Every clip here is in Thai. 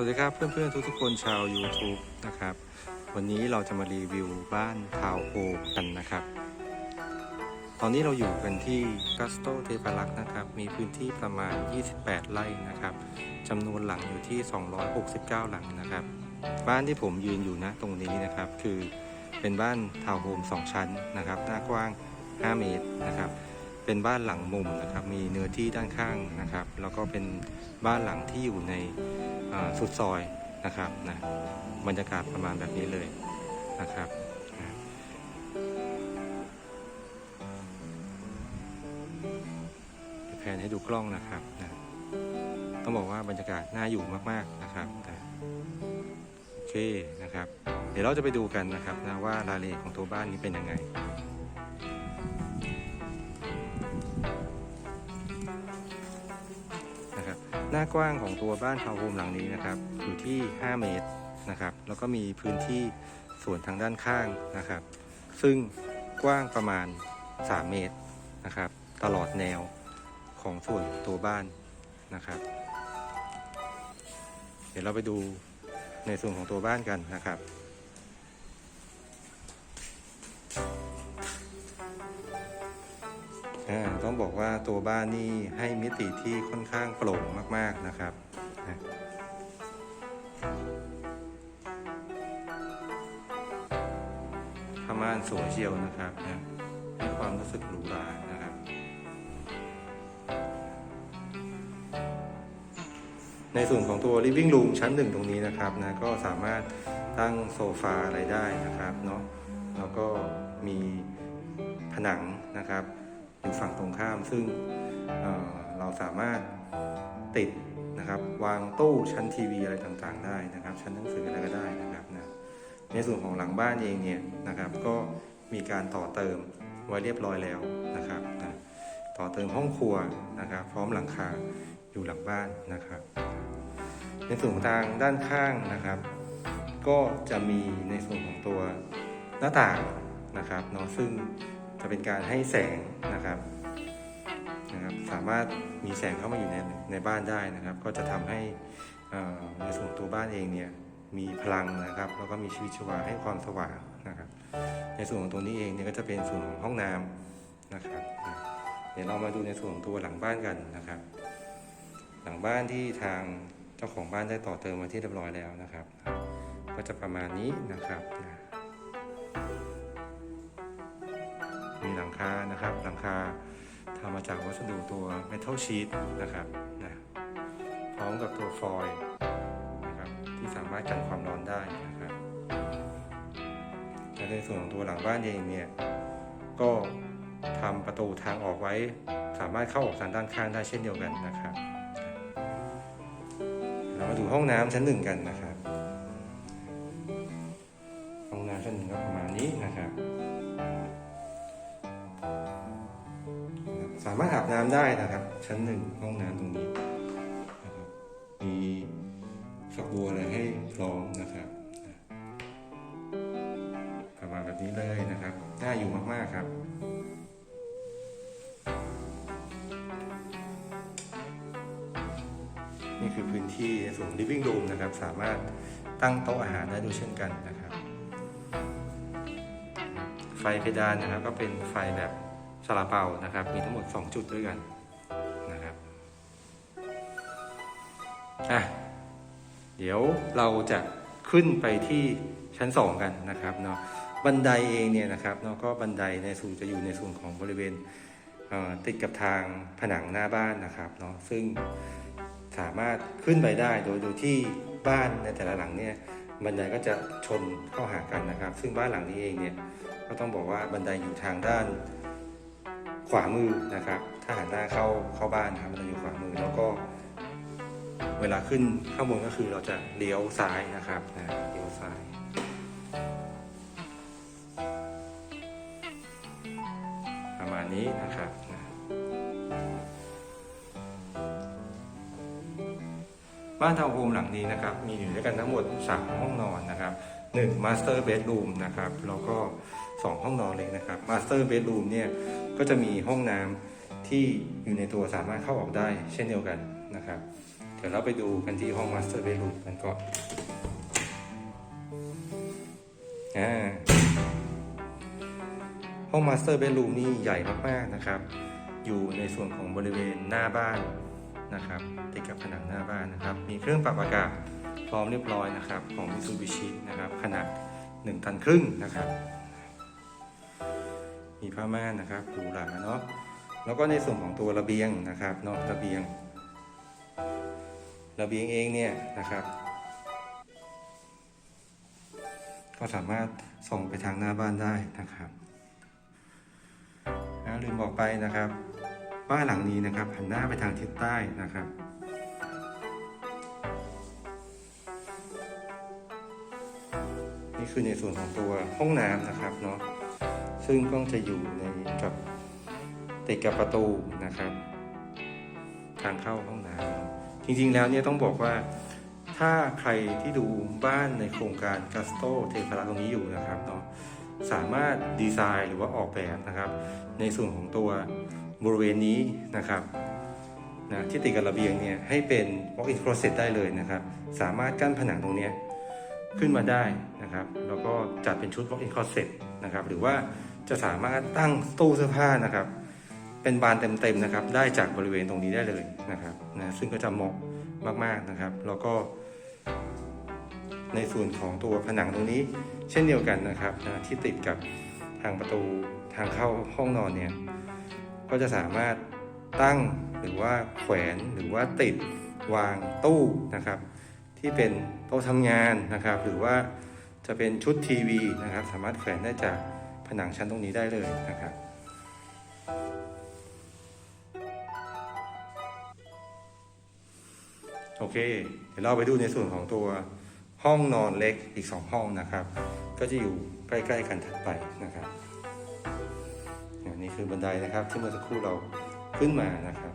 วัสดีครับเพื่อนๆทุกๆคนชาว YouTube นะครับ วันนี้เราจะมารีวิวบ้านทาวน์โฮมกันนะครับ ตอนนี้เราอยู่กันที่กัสโตเทปารักษ์นะครับ มีพื้นที่ประมาณ 28 ไร่นะครับจำนวนหลังอยู่ที่ 269 หลังนะครับ บ้านที่ผมยืนอยู่นะตรงนี้นะครับ คือเป็นบ้านทาวน์โฮม 2 ชั้นนะครับ หน้ากว้าง 5 เมตรนะครับ เป็นบ้านหลังมุมนะครับ มีเนื้อที่ด้านข้างนะครับ แล้วก็เป็นบ้านหลังที่อยู่ในสุดซอยนะครับนะบรรยากาศประมาณแบบนี้เลยนะครับแผนให้ดูกล้องนะครับนะต้องบอกว่าบรรยากาศน่าอยู่มากๆนะครับนะโอเคนะครับ เดี๋ยวเราจะไปดูกันนะครับนะว่ารายละเอียดของตัวบ้านนี้เป็นยังไง หน้ากว้างของตัวบ้านทาวน์โฮมหลังนี้นะครับอยู่ที่ 5 เมตรนะครับ แล้วก็มีพื้นที่ส่วนทางด้านข้างนะครับ ซึ่งกว้างประมาณ 3 เมตรนะครับ ตลอดแนวของส่วนตัวบ้านนะครับ เดี๋ยวเราไปดูในส่วนของตัวบ้านกันนะครับ ต้องบอกว่าตัวบ้านนี่ให้มิติที่ค่อนข้างโปร่งมาก ๆนะครับนะผ้าม่านสวยเชียวนะครับให้ความรู้สึกหรูหรานะครับ ในส่วนของตัว living room ชั้นหนึ่งตรงนี้นะครับนะก็สามารถตั้งโซฟาอะไรได้นะครับเนาะแล้วก็มีผนังนะครับ อยู่ฝั่งตรงข้าม ซึ่งเเราสามารถติดนะครับวางตู้ชั้นทีวีอะไรต่างๆ ได้นะครับ ชั้นหนังสืออะไรก็ได้นะครับนะในส่วนของหลังบ้านเองเนี่ยนะครับก็มีการต่อเติมไว้เรียบร้อยแล้วนะครับนะต่อเติมห้องครัวนะครับ พร้อมหลังคาอยู่หลังบ้านนะครับ ในส่วนของทางด้านข้างนะครับ ก็จะมีในส่วนของตัวหน้าต่างนะครับเนาะซึ่ง จะเป็นการให้แสงนะครับนะครับ สามารถมีแสงเข้ามาอยู่ในในบ้านได้นะครับ ก็จะทำให้ในส่วนของตัวบ้านเองเนี่ยมีพลังนะครับแล้วก็มีชีวิตชีวาให้ความสว่างนะครับ ในส่วนของตัวนี้เองเนี่ยก็จะเป็นส่วนของห้องน้ำนะครับเดี๋ยวเรามาดูในส่วนของตัวหลังบ้านกันนะครับ หลังบ้านที่ทางเจ้าของบ้านได้ต่อเติมมาที่เรียบร้อยแล้วนะครับ ก็จะประมาณนี้นะครับ มีหลังคานะครับ หลังคาทำมาจากวัสดุตัว metal sheet นะครับนะพร้อมกับตัวฟอยล์นะครับที่สามารถกันความร้อนได้นะครับและในส่วนของตัวหลังบ้านเองเนี่ยก็ทำประตูทางออกไว้ สามารถเข้าออกทางด้านข้างได้เช่นเดียวกันนะครับ เรามาดูห้องน้ำชั้นหนึ่งกันนะครับ ห้องน้ำชั้นหนึ่งก็ประมาณนี้นะครับามารถอาบน้ำได้นะครับ ชั้นหนึ่งห้องน้ำตรงนี้นะครับมีฝักบัวอะไรให้พร้อมนะครับประมาณแบบนี้เลยนะครับน่าอยู่มากๆครับนี่คือพื้นที่ส่วน living room นะครับ สามารถตั้งโต๊ะอาหารได้ด้วยเช่นกันนะครับ ไฟเพดานนะครับ ก็เป็นไฟแบบ ซาลาเปานะครับ มีทั้งหมด 2 จุดด้วยกันนะครับอะเดี๋ยวเราจะขึ้นไปที่ชั้น 2 กันนะครับเนาะบันไดเองเนี่ยนะครับเนาะก็บันไดในส่วนจะอยู่ในส่วนของบริเวณเติดกับทางผนังหน้าบ้านนะครับเนาะซึ่งสามารถขึ้นไปได้โดยโดยที่บ้านในแต่ละหลังเนี่ยบันไดก็จะชนเข้าหากันนะครับ ซึ่งบ้านหลังนี้เองเนี่ยก็ต้องบอกว่าบันไดอยู่ทางด้าน ขวามือนะครับถ้าหันหน้าเข้าเข้าบ้านนะครับบันไดอยู่ขวามือแล้วก็ เวลาขึ้นข้างบนก็คือเราจะเลี้ยวซ้ายนะครับนะเลี้ยวซ้ายประมาณนี้นะครับนะบ้านทาวน์โฮมหลังนี้นะครับ มีอยู่ด้วยกันทั้งหมด 3 ห้องนอนนะครับ1 Master Bedroom นะครับ แล้วก็ 2 ห้องนอนเล็กนะครับ Master Bedroom เนี่ย ก็จะมีห้องน้ำที่อยู่ในตัวสามารถเข้าออกได้เช่นเดียวกันนะครับ เดี๋ยวเราไปดูกันที่ห้องมาสเตอร์เบดรูมกันก่อนอ่าห้องมาสเตอร์เบดรูมนี่ใหญ่มากๆนะครับ อยู่ในส่วนของบริเวณหน้าบ้านนะครับติดกับผนังหน้าบ้านนะครับ มีเครื่องปรับอากาศพร้อมเรียบร้อยนะครับ ของ Mitsubishi นะครับ ขนาด 1 ตันครึ่งนะครับ มีผ้าม่านนะครับหรูหราเนาะแล้วก็ในส่วนของตัวระเบียงนะครับเนาะระเบียง ระเบียงเองเนี่ยนะครับ ก็สามารถส่งไปทางหน้าบ้านได้นะครับนะลืมบอกไปนะครับ บ้านหลังนี้นะครับหันหน้าไปทางทิศใต้นะครับนี่คือในส่วนของตัวห้องน้ำนะครับเนาะ ซึ่งก็จะอยู่ในกับติดกับประตูนะครับ ทางเข้าห้องน้ำจริงๆแล้วเนี่ยต้องบอกว่าถ้าใครที่ดูบ้านในโครงการกัสโตเทพรัตรงนี้อยู่นะครับเนาะสามารถดีไซน์หรือว่าออกแบบนะครับ ในส่วนของตัวบริเวณนี้นะครับนะที่ติดกับระเบียงเนี่ยให้เป็น walk-in closet ได้เลยนะครับ สามารถกั้นผนังตรงนี้ขึ้นมาได้นะครับ แล้วก็จัดเป็นชุด walk-in closet นะครับ หรือว่า จะสามารถตั้งตู้เสื้อผ้านะครับ เป็นบานเต็มๆนะครับ ได้จากบริเวณตรงนี้ได้เลยนะครับนะซึ่งก็จะเหมาะมากๆนะครับ แล้วก็ในส่วนของตัวผนังตรงนี้ เช่นเดียวกันนะครับนะที่ติดกับทางประตูทางเข้าห้องนอนเนี่ยก็จะสามารถตั้งหรือว่าแขวนหรือว่าติดวางตู้นะครับ ที่เป็นโต๊ะทำงานนะครับ หรือว่าจะเป็นชุดทีวีนะครับ สามารถแขวนได้จาก ผนังชั้นตรงนี้ได้เลยนะครับโอเค เดี๋ยวเราไปดูในส่วนของตัวห้องนอนเล็กอีก 2 ห้องนะครับ ก็จะอยู่ใกล้ๆกันถัดไปนะครับนี่คือบันไดนะครับที่เมื่อสักครู่เราขึ้นมานะครับ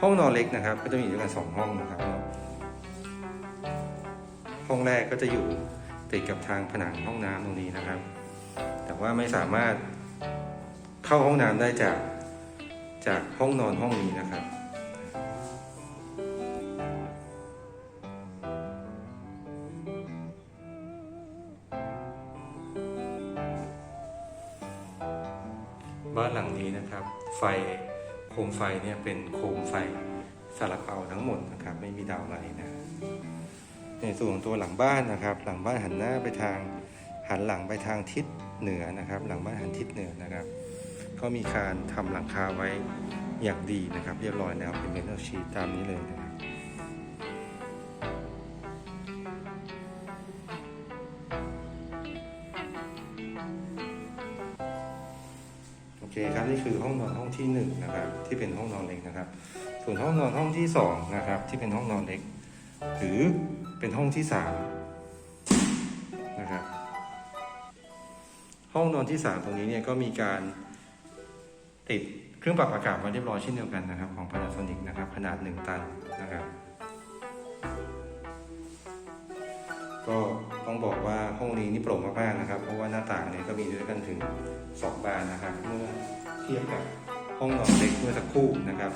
ห้องนอนเล็กนะครับ ก็จะมีด้วยกันสองห้องนะครับ ห้องแรกก็จะอยู่ ติดกับทางผนังห้องน้ำตรงนี้นะครับ แต่ว่าไม่สามารถเข้าห้องน้ำได้จากจากห้องนอนห้องนี้นะครับบ้านหลังนี้นะครับ ไฟโคมไฟเนี่ยเป็นโคมไฟสลักเอาทั้งหมดนะครับ ไม่มีดาวไหลนะ ในส่วนของตัวหลังบ้านนะครับ หลังบ้านหันหน้าไปทางหันหลังไปทางทิศเหนือนะครับ หลังบ้านหันทิศเหนือนะครับ ก็มีการทำหลังคาไว้อย่างดีนะครับ เรียบร้อยแล้วเป็นเมทัลชีตตามนี้เลยนะครับโอเคครับนี่คือห้องนอนห้องที่หนึ่งนะครับ ที่เป็นห้องนอนเล็กนะครับ ส่วนห้องนอนห้องที่สองนะครับ ที่เป็นห้องนอนเล็กหรือ เป็นห้องที่สามนะครับ ห้องนอนที่สามตรงนี้เนี่ยก็มีการติดเครื่องปรับอากาศมาเรียบร้อยเช่นเดียวกันนะครับ ของ Panasonic นะครับ ขนาด 1 ตันนะครับ ก็ต้องบอกว่าห้องนี้นี่โปร่งมากๆนะครับ เพราะว่าหน้าต่างเนี่ยก็มีด้วยกันถึง 2 บานนะครับ เมื่อเทียบกับห้องนอนเล็กเมื่อสักครู่นะครับ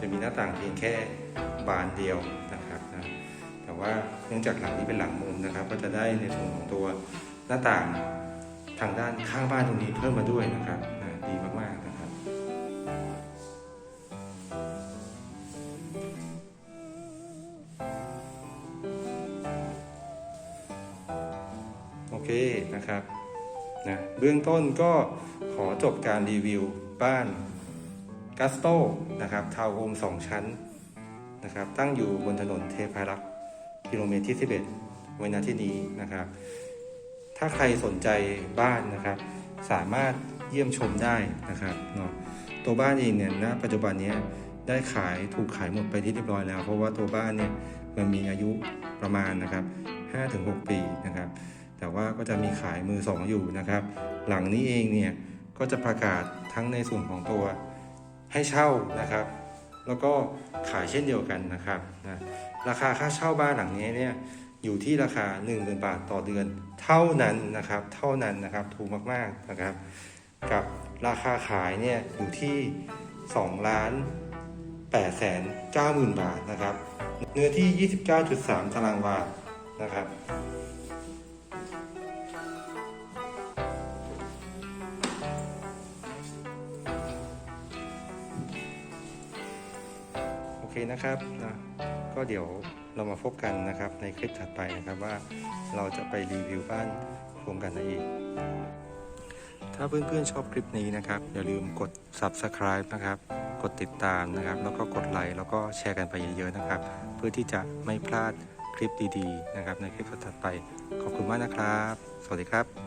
จะมีหน้าต่างเพียงแค่บานเดียวนะครับ ว่าเนื่องจากหลังนี้เป็นหลังมุมนะครับ ก็จะได้ในส่วนของตัวหน้าต่างทางด้านข้างบ้านตรงนี้เพิ่มมาด้วยนะครับดีมากๆนะครับ โอเคนะครับนะเบื้องต้นก็ขอจบการรีวิวบ้านกัสโตนะครับทาวน์โฮม2ชั้นนะครับตั้งอยู่บนถนนเทพารักษ์ กิโลเมตรที่ 11 ไว้ณที่นี้นะครับ ถ้าใครสนใจบ้านนะครับ สามารถเยี่ยมชมได้นะครับเนาะตัวบ้านเองเนี่ยณปัจจุบันนี้ได้ขายถูกขายหมดไปที่เรียบร้อยแล้ว เพราะว่าตัวบ้านเนี่ยมันมีอายุประมาณนะครับ5-6 ปีนะครับ แต่ว่าก็จะมีขายมือสองอยู่นะครับ หลังนี้เองเนี่ยก็จะประกาศทั้งในส่วนของตัวให้เช่านะครับ แล้วก็ขายเช่นเดียวกันนะครับนะ ราคาค่าเช่าบ้านหลังนี้เนี่ยอยู่ที่ราคา 1 0,000 บาทต่อเดือน เท่านั้นนะครับ เท่านั้นนะครับถูกมากๆนะครับ กับราคาขายเนี่ยอยู่ที่2ล้าน890,000บาทนะครับ เนื้อที่ 29.3 ตารางวานะครับโอเคนะครับนะ ก็เดี๋ยวเรามาพบกันนะครับในคลิปถัดไปนะครับว่าเราจะไปรีวิวบ้านรวมกันไหนอีก ถ้าเพื่อนๆชอบคลิปนี้นะครับ อย่าลืมกด subscribe นะครับ กดติดตามนะครับ แล้วก็กดไลค์แล้วก็แชร์กันไปเยอะๆนะครับ เพื่อที่จะไม่พลาดคลิปดีๆนะครับในคลิปถัดไป ขอบคุณมากนะครับ สวัสดีครับ